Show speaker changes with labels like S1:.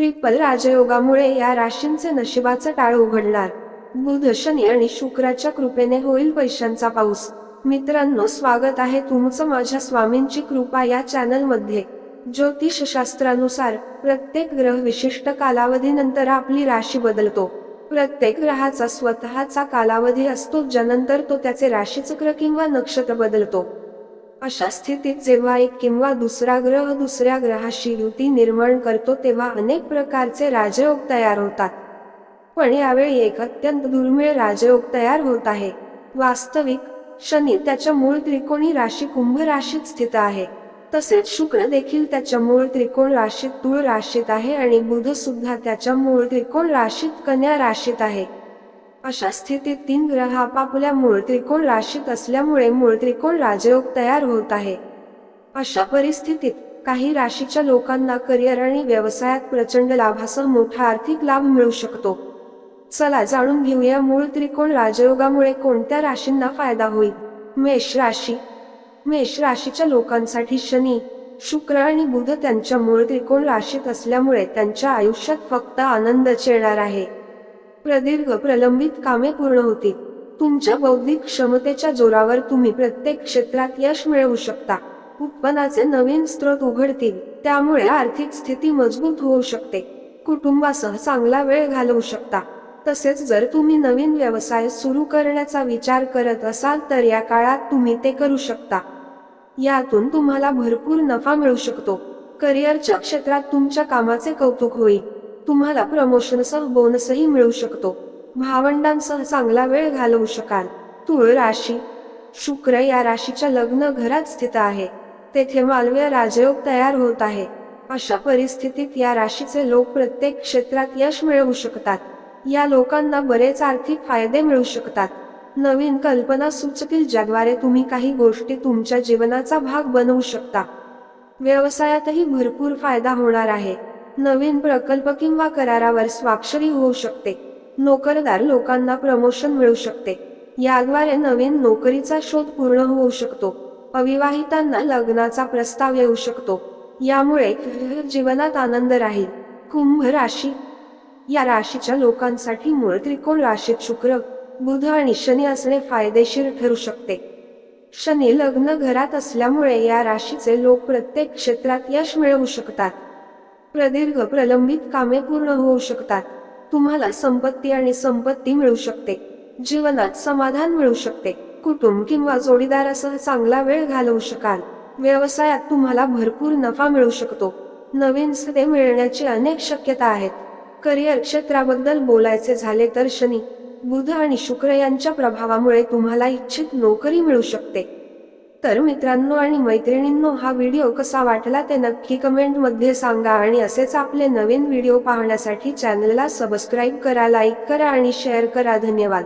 S1: Triple राजयोगामुळे या राशींचे नशिबाचं टाळ उघडणार. बुध शनी आणि शुक्राच्या कृपेने होईल पैशांचा पाऊस. मित्रांनो स्वागत आहे तुमचं माझ्या स्वामींची कृपा या चॅनलमध्ये. ज्योतिषशास्त्रानुसार प्रत्येक ग्रह विशिष्ट कालावधीनंतर आपली राशी बदलतो. प्रत्येक ग्रहाचा स्वतःचा कालावधी असतो ज्यानंतर तो त्याचे राशीचक्र किंवा नक्षत्र बदलतो. अशा स्थितीत जेव्हा एक किंवा दुसरा ग्रह दुसऱ्या ग्रहाशी युती निर्माण करतो तेव्हा अनेक प्रकारचे राजयोग तयार होतात. पण यावेळी एक अत्यंत दुर्मिळ राजयोग तयार होत आहे. वास्तविक शनी त्याच्या मूळ त्रिकोणी राशी कुंभ राशीत स्थित आहे. तसेच शुक्र देखील त्याच्या मूळ त्रिकोण राशीत तुळ राशीत आहे आणि बुध सुद्धा त्याच्या मूळ त्रिकोण राशीत कन्या राशीत आहे. अशा स्थितीत तीन ग्रह आपापल्या मूळ त्रिकोण राशीत असल्यामुळे मूळ त्रिकोण राजयोग तयार होत आहे. अशा परिस्थितीत काही राशीच्या लोकांना करिअर आणि व्यवसायात प्रचंड लाभासह मोठा आर्थिक लाभ मिळू शकतो. चला जाणून घेऊया मूळ त्रिकोण राजयोगामुळे कोणत्या राशींना फायदा होईल. मेष राशी. मेष राशीच्या लोकांसाठी शनी शुक्र आणि बुध त्यांच्या मूळ त्रिकोण राशीत असल्यामुळे त्यांच्या आयुष्यात फक्त आनंदच येणार आहे. प्रदीर्घ प्रलंबित कामे पूर्ण होतील. तुमच्या बौद्धिक क्षमतेच्या जोरावर तुम्ही प्रत्येक क्षेत्रात यश मिळवू शकता. उत्पन्नाचे नवीन स्रोत उघडतील त्यामुळे आर्थिक स्थिती मजबूत होऊ शकते. कुटुंबासह चांगला वेळ घालवू शकता. तसेच जर तुम्ही नवीन व्यवसाय सुरू करण्याचा विचार करत असाल तर या काळात तुम्ही ते करू शकता. यातून तुम्हाला भरपूर नफा मिळू शकतो. करिअरच्या क्षेत्रात तुमच्या कामाचे कौतुक होईल. तुम्हाला प्रमोशनसह बोनसही मिळू शकतो. भावंडांसह चांगला वेळ घालवू शकाल. तुळ राशी शुक्र या राशीच्या लग्न घरात स्थित आहे. तेथे मालव्य राजयोग तयार होत आहे. अशा परिस्थितीत या राशीचे लोक प्रत्येक क्षेत्रात यश मिळवू शकतात. या लोकांना बरेच आर्थिक फायदे मिळू शकतात. नवीन कल्पना सुचतील ज्याद्वारे तुम्ही काही गोष्टी तुमच्या जीवनाचा भाग बनवू शकता. व्यवसायातही भरपूर फायदा होणार आहे. नवीन प्रकल्प किंवा करारावर स्वाक्षरी होऊ शकते. नोकरदार लोकांना प्रमोशन मिळू शकते. याद्वारे नवीन नोकरीचा शोध पूर्ण होऊ शकतो. अविवाहितांना लग्नाचा प्रस्ताव येऊ शकतो. यामुळे जीवनात आनंद राहील. कुंभ राशी. या राशीच्या लोकांसाठी मूळ त्रिकोण राशीत शुक्र बुध आणि शनी असणे फायदेशीर ठरू शकते. शनी लग्न घरात असल्यामुळे या राशीचे लोक प्रत्येक क्षेत्रात यश मिळवू शकतात. प्रदीर्घ प्रलंबित कामे पूर्ण होऊ शकतात. तुम्हाला संपत्ती आणि संपत्ती मिळू शकते. जीवनात समाधान मिळू शकते. कुटुंब किंवा जोडीदारासह चांगला वेळ घालवू शकाल. व्यवसायात तुम्हाला भरपूर नफा मिळू शकतो. नवीन सदे मिळण्याची अनेक शक्यता आहेत. करिअर क्षेत्राबद्दल बोलायचे झाले तर शनी बुध आणि शुक्र यांच्या प्रभावामुळे तुम्हाला इच्छित नोकरी मिळू शकते. तर मित्रांनो आणि मैत्रिणींनो हा व्हिडिओ कसा वाटला ते नक्की कमेंटमध्ये सांगा आणि असेच आपले नवीन व्हिडिओ पाहण्यासाठी चॅनलला सबस्क्राईब करा लाईक करा आणि शेअर करा. धन्यवाद.